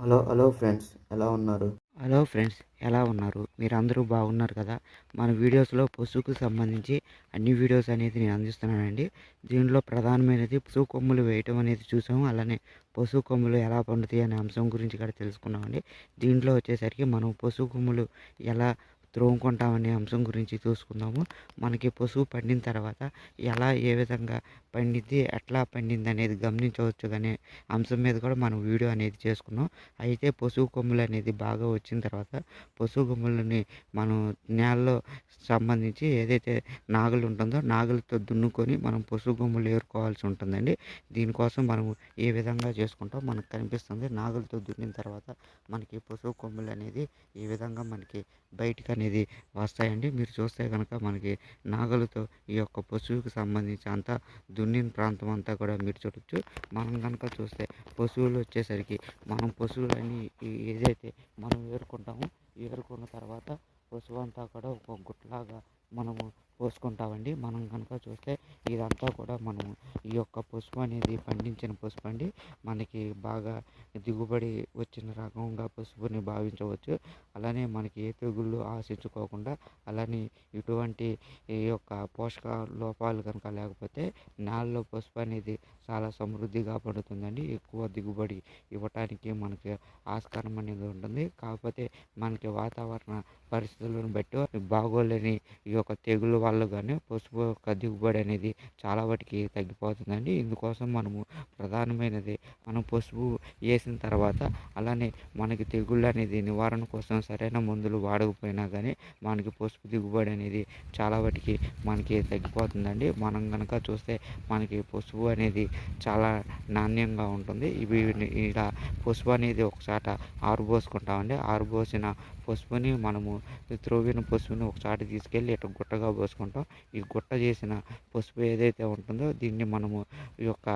Hello hello friends ఎలా ఉన్నారు? Hello friends ఎలా ఉన్నారు? మీరు అందరూ బాగున్నారు కదా? మన వీడియోస్లో పశువుకు సంబంధించి అన్ని వీడియోస్ అనేది నేను అందిస్తున్నానండి. దీనిలో ప్రధానమైనది పశువు కొమ్ములు వేయటం అనేది చూసాము. అలానే పశువు కొమ్ములు ఎలా పండుతాయి అనే అంశం గురించి కూడా తెలుసుకున్నామండి. దీంట్లో వచ్చేసరికి మనం పశువు కొమ్ములు ఎలా త్రోముకుంటామనే అంశం గురించి చూసుకుందాము. మనకి పశువు పండిన తర్వాత ఎలా ఏ విధంగా పండిద్ది ఎట్లా పండింది అనేది గమనించవచ్చు కానీ అంశం మీద కూడా మనం వీడియో అనేది చేసుకున్నాం. అయితే పశువు కొమ్ములు అనేది బాగా వచ్చిన తర్వాత పశువు కొమ్ములని మనం నేలలో సంబంధించి ఏదైతే నాగలు ఉంటుందో నాగలతో దున్నుకొని మనం పశువు కొమ్ములు ఏరుకోవాల్సి ఉంటుందండి. దీనికోసం మనం ఏ విధంగా చేసుకుంటాం మనకు కనిపిస్తుంది. నాగలతో దున్నిన తర్వాత మనకి పశువు కొమ్ములు అనేది ఈ విధంగా మనకి బయటకు అనేది వస్తాయండి. మీరు చూస్తే కనుక మనకి నాగలతో ఈ యొక్క పశువుకి సంబంధించి అంతా దున్నిన ప్రాంతం అంతా కూడా మీరు చూడొచ్చు. మనం కనుక చూస్తే పశువులు వచ్చేసరికి మనం పశువులని ఏదైతే మనం ఏరుకుంటామో ఏరుకున్న తర్వాత పశువు అంతా కూడా ఒక గుట్లాగా మనము పోసుకుంటామండి మనం కనుక చూస్తే ఇదంతా కూడా మనం ఈ యొక్క పసుపు అనేది పండించిన పసుపు అండి. మనకి బాగా దిగుబడి వచ్చిన రకంగా పసుపుని భావించవచ్చు. అలానే మనకి ఏ తెగుళ్ళు ఆశించుకోకుండా అలానే ఇటువంటి ఈ యొక్క పోషక లోపాలు కనుక లేకపోతే నేలలో పసుపు అనేది చాలా సమృద్ధిగా పడుతుందండి. ఎక్కువ దిగుబడి ఇవ్వటానికి మనకి ఆస్కారం అనేది ఉంటుంది. కాకపోతే మనకి వాతావరణ పరిస్థితులను బట్టి బాగోలేని ఈ యొక్క తెగులు వల్ల కానీ పసుపు యొక్క దిగుబడి అనేది చాలా వాటికి తగ్గిపోతుందండి. ఇందుకోసం మనము ప్రధానమైనది మనం పసుపు వేసిన తర్వాత అలానే మనకి తెగుళ్ళు అనేది నివారణ కోసం సరైన మందులు వాడకపోయినా కానీ మనకి పసుపు దిగుబడి అనేది చాలా వాటికి మనకి తగ్గిపోతుందండి. మనం కనుక చూస్తే మనకి పసుపు అనేది చాలా నాణ్యంగా ఉంటుంది. ఇవి ఇలా పసుపు అనేది ఒకసాట ఆరుబోసుకుంటామండి ఆరుబోసిన పసుపుని మనము త్రోవిన పసుపుని ఒక తీసుకెళ్ళి ఇట్లా గుట్టగా పోసుకుంటాం. ఈ గుట్ట చేసిన పసుపు ఏదైతే ఉంటుందో దీన్ని మనము ఈ యొక్క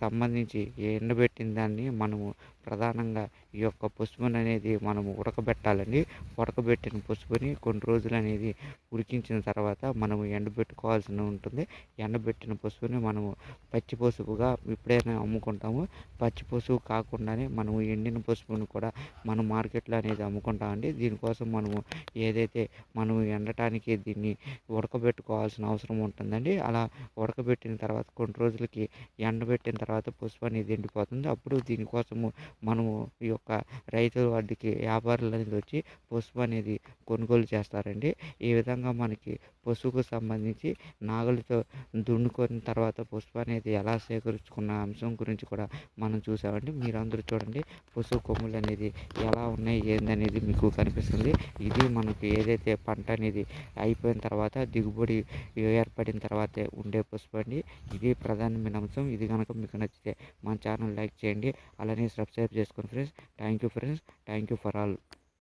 సంబంధించి ఎండబెట్టిన దాన్ని మనము ప్రధానంగా ఈ యొక్క పసుపుని అనేది మనం ఉడకబెట్టాలండి. ఉడకబెట్టిన పసుపుని కొన్ని రోజులు అనేది ఉడికించిన తర్వాత మనము ఎండబెట్టుకోవాల్సి ఉంటుంది. ఎండబెట్టిన పసుపుని మనము పచ్చి పసుపుగా ఎప్పుడైనా అమ్ముకుంటాము. పచ్చి పసుపు కాకుండానే మనము ఎండిన పసుపుని కూడా మనం మార్కెట్లో అనేది అమ్ముకుంటామండి. దీనికోసం మనము ఏదైతే మనం ఎండటానికి దీన్ని ఉడకబెట్టుకోవాల్సిన అవసరం ఉంటుందండి. అలా ఉడకబెట్టిన తర్వాత కొన్ని రోజులకి ఎండబెట్టిన తర్వాత పసుపు అనేది ఎండిపోతుంది. అప్పుడు దీనికోసము మనము ఈ యొక్క రైతుల వాటికి వ్యాపారులు అనేది వచ్చి పసుపు అనేది కొనుగోలు చేస్తారండి. ఈ విధంగా మనకి పసుపుకు సంబంధించి నాగలితో దున్నుకొని తర్వాత పసుపు అనేది ఎలా సేకరించుకున్న అంశం గురించి కూడా మనం చూసామండి. మీరందరూ చూడండి పసుపు కొమ్ములు అనేది ఎలా ఉన్నాయి ఏందనేది మీకు కనిపిస్తుంది. ఇది మనకి ఏదైతే పంట అనేది అయిపోయిన తర్వాత దిగుబడి ఏర్పడిన తర్వాత ఉండే పసుపు అండి. ఇది ప్రధానమైన అంశం. ఇది కనుక మీకు నచ్చితే మన ఛానల్ లైక్ చేయండి. అలానే సబ్స్క్రైబ్ చేసుకోండి friends. Thank you friends. Thank you for all.